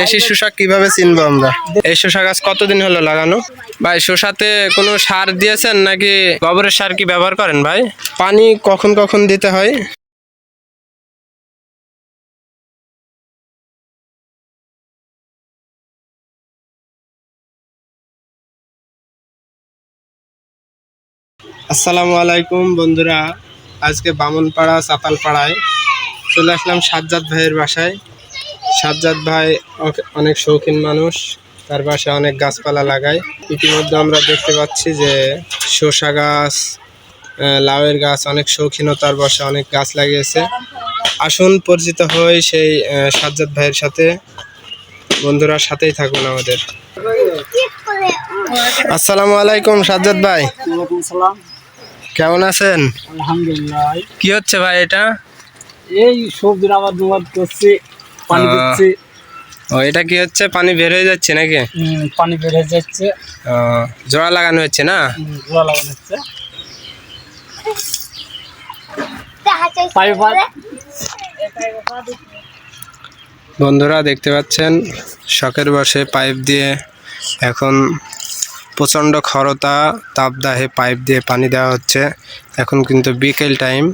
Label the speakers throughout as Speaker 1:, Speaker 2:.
Speaker 1: দেশি শসা কীভাবে চিনবো আমরা? এই শসা গাছ কতদিন হলো লাগানো? ভাই শসাতে কোনো সার দিয়েছেন নাকি গোবরের সার কি ব্যবহার করেন ভাই? পানি কখন কখন দিতে হয়? আসসালামু আলাইকুম বন্ধুরা, আজকে বামনপাড়া, চাতালপাড়ায় চলে আসলাম সাজ্জাদ ভাইয়ের বাসায়। সাজ্জাদ ভাই অনেক শৌখিন মানুষ তার বাসায় অনেক গাছপালা লাগায়। ইতিমধ্যে আমরা দেখতে পাচ্ছি যে শসা গাছ লাউয়ের গাছ অনেক শৌখিনতার বসে অনেক গাছ লাগিয়েছে। আসুন পরিচিত হই সেই সাজ্জাদ ভাইয়ের সাথে। বন্ধুরা সাথেই থাকুন আমাদের। আসসালামু আলাইকুম সাজ্জাদ ভাই। কেমন আছেন?
Speaker 2: আলহামদুলিল্লাহ।
Speaker 1: কি হচ্ছে ভাই এটা?
Speaker 2: এই সবজির আবাদ করছি। পানি দিচ্ছি।
Speaker 1: ও এটা কি হচ্ছে? পানি বের হয়ে যাচ্ছে নাকি?
Speaker 2: পানি বের হয়ে যাচ্ছে।
Speaker 1: জোড়া লাগানো হচ্ছে না?
Speaker 2: জোড়া লাগানো হচ্ছে।
Speaker 1: বন্ধুরা দেখতে পাচ্ছেন? শখের বসে পাইপ দিয়ে এখন প্রচণ্ড খরতা তাপদাহে পাইপ দিয়ে পানি দেওয়া হচ্ছে। এখন কিন্তু বিকেল টাইম।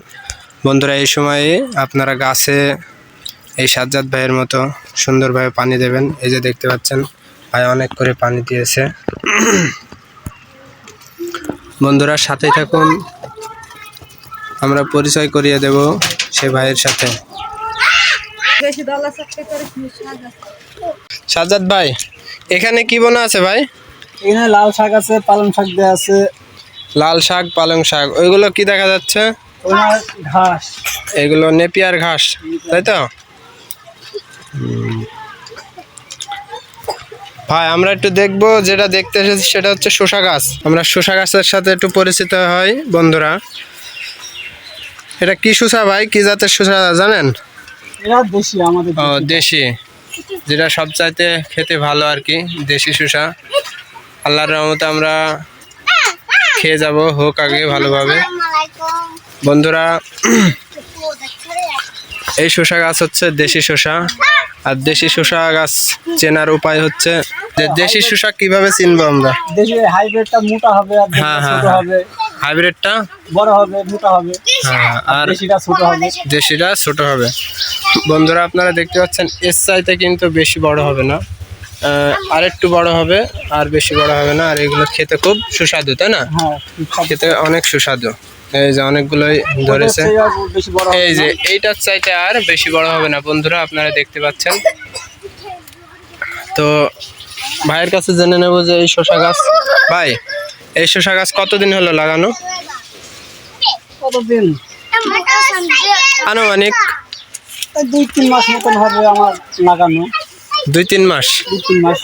Speaker 1: বন্ধুরা এই সময়ে আপনারা গাছে এই সাজ্জাদ ভাইয়ের মতো সুন্দরভাবে পানি দেবেন। এই যে দেখতে পাচ্ছেন ভাই অনেক করে পানি দিয়েছে। বন্ধুরা সাথে থাকুন। আমরা পরিচয় করিয়ে দেব সে ভাইয়ের সাথে। সাজ্জাদ ভাই এখানে কি বোনা আছে ভাই?
Speaker 2: এখানে লাল শাক আছে পালং শাক দেওয়া আছে।
Speaker 1: লাল শাক পালং শাক ওইগুলো কি দেখা যাচ্ছে?
Speaker 2: ঘাস।
Speaker 1: এগুলো নেপিয়ার ঘাস তাই তো। ভাই আমরা একটু দেখব যেটা দেখতে এসেছি সেটা হচ্ছে শসা গাছ। আমরা শসা গাছের সাথে একটু পরিচিত হই বন্ধুরা। এটা কি শসা ভাই? কি জাতের শসা জানেন?
Speaker 2: দেশি
Speaker 1: ও যেটা সবচাইতে খেতে ভালো আর কি দেশি শসা। আল্লাহর রহমতে আমরা খেয়ে যাব হোক আগে ভালোভাবে। বন্ধুরা এই শসা গাছ হচ্ছে দেশি শসা। আর দেশি শসা গাছ চেনার উপায় হচ্ছে যে দেশি শসা কীভাবে চিনবো আমরা?
Speaker 2: দেশি হাইব্রিডটা মোটা হবে আর
Speaker 1: হ্যাঁ, হ্যাঁ, হ্যাঁ।
Speaker 2: হবে।
Speaker 1: হাইব্রিডটা?
Speaker 2: বড় হবে মোটা হবে।
Speaker 1: হ্যাঁ, আর
Speaker 2: দেশিটা ছোট হবে।
Speaker 1: দেশিটা ছোট হবে। বন্ধুরা আপনারা দেখতে পাচ্ছেন এর চাইতে কিন্তু বেশি বড় হবে না। আর একটু বড় হবে আর বেশি বড় হবে না। আর এগুলো খেতে খুব সুস্বাদু তাই না?
Speaker 2: হ্যাঁ
Speaker 1: খেতে অনেক সুস্বাদু। এই যে অনেকগুলোই ধরেছে। এই যে। এইটার চাইতে আর বেশি বড় হবে না বন্ধুরা আপনারা দেখতে পাচ্ছেন। তো ভাইয়ের কাছে জেনে নেব যে এই শসা গাছ ভাই এই শসা গাছ কতদিন হলো লাগানো?
Speaker 2: কতদিন?
Speaker 1: আনুমানিক?
Speaker 2: দুই তিন মাস মতন হবে আমার লাগানো।
Speaker 1: দুই তিন মাস।
Speaker 2: দুই তিন মাস।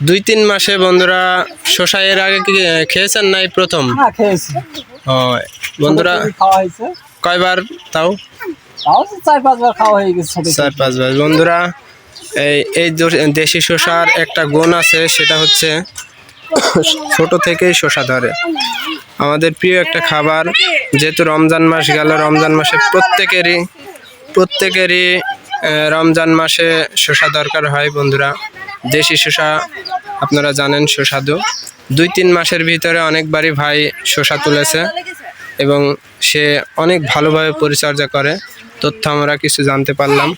Speaker 1: দুই তিন মাসে বন্ধুরা শশা এর আগে কি খেয়েছেন নাই প্রথম? ও, বন্ধুরা কয়বার তাও?
Speaker 2: চার পাঁচবার।
Speaker 1: চার পাঁচবার। বন্ধুরা এই এই দেশি শসার একটা গুণ আছে সেটা হচ্ছে ছোট থেকেই শসা ধরে। আমাদের প্রিয় একটা খাবার যেহেতু রমজান মাস গেল রমজান মাসে প্রত্যেকেরই প্রত্যেকেরই রমজান মাসে শসা দরকার হয় বন্ধুরা। দেশি শসা আপনারা জানেন সুস্বাদু। দুই তিন মাসের ভিতরে অনেকবারই ভাই শসা তুলেছে এবং সে অনেক ভালোভাবে পরিচর্যা করে। তথ্য আমরা কিছু জানতে পারলাম।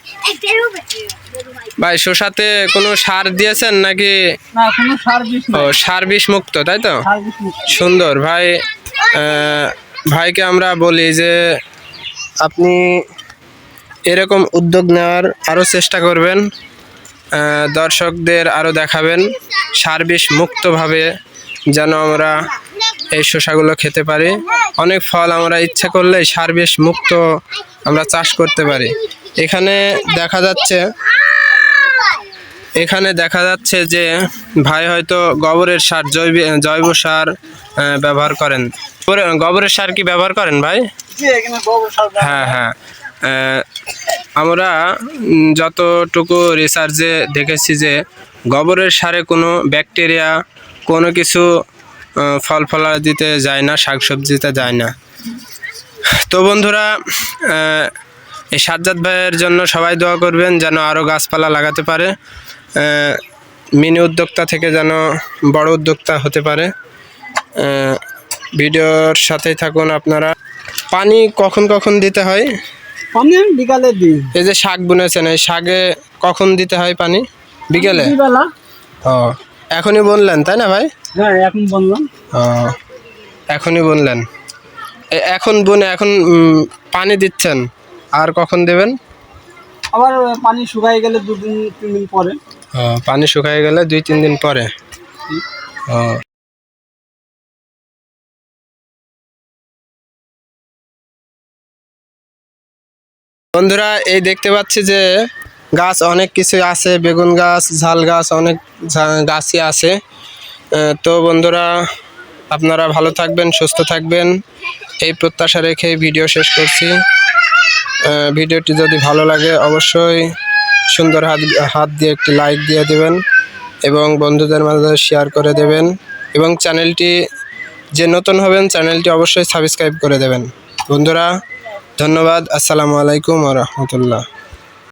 Speaker 1: ভাই শসাতে কোনো সার দিয়েছেন নাকি? ও সার বিষ মুক্ত তাই তো। সুন্দর। ভাই ভাইকে আমরা বলি যে আপনি এরকম উদ্যোগ নেওয়ার আরও চেষ্টা করবেন দর্শকদের আরও দেখাবেন সার বিষ মুক্তভাবে যেন আমরা এই শসাগুলো খেতে পারি। অনেক ফল আমরা ইচ্ছা করলে সার বিষ মুক্ত আমরা চাষ করতে পারি। এখানে দেখা যাচ্ছে এখানে দেখা যাচ্ছে যে ভাই হয়তো গোবরের সার জৈব জৈব সার ব্যবহার করেন। গোবরে- গোবরের সার কি ব্যবহার করেন ভাই? হ্যাঁ হ্যাঁ। আমরা যতটুকু রিসার্চে দেখেছি যে গোবরের সারে কোনো ব্যাকটেরিয়া কোনো কিছু ফল ফলা দিতে যায় না, শাকসবজিতে যায় না। তো বন্ধুরা এই সাজ্জাদ ভাইয়ের জন্য সবাই দোয়া করবেন যেন আরও গাছপালা লাগাতে পারে। মিনি উদ্যোক্তা থেকে যেন বড় উদ্যোক্তা হতে পারে। ভিডিওর সাথেই থাকুন আপনারা। পানি কখন কখন দিতে হয়?
Speaker 2: পানি বিকালে দিই।
Speaker 1: এই যে শাক বুনেছেন এই শাকে কখন দিতে হয় পানি? বিকেলে?
Speaker 2: বেলা
Speaker 1: ও এখনই বললেন তাই না ভাই?
Speaker 2: হ্যাঁ এখন বললাম
Speaker 1: ও এখনই বললেন এখন বুনে এখন পানি দিচ্ছেন আর কখন দেবেন?
Speaker 2: আবার পানি শুকাই গেলে দুদিন তিন দিন পরে।
Speaker 1: পানি শুকায় গেলে দুই তিন দিন পরে। বন্ধুরা, এই দেখতে পাচ্ছি যে গাছ অনেক কিছু আছে, বেগুন গাছ, ঝাল গাছ, অনেক গাছই আছে। তো বন্ধুরা, আপনারা ভালো থাকবেন, সুস্থ থাকবেন। এই প্রত্যাশা রেখে ভিডিও শেষ করছি। ভিডিওটি যদি ভালো লাগে, অবশ্যই সুন্দর হাত হাত দিয়ে একটি লাইক দিয়ে দেবেন এবং বন্ধুদের মাঝে শেয়ার করে দেবেন এবং চ্যানেলটি, যে নতুন হবেন, চ্যানেলটি অবশ্যই সাবস্ক্রাইব করে দেবেন। বন্ধুরা ধন্যবাদ। আসসালামু আলাইকুম রহমতুল্লাহ।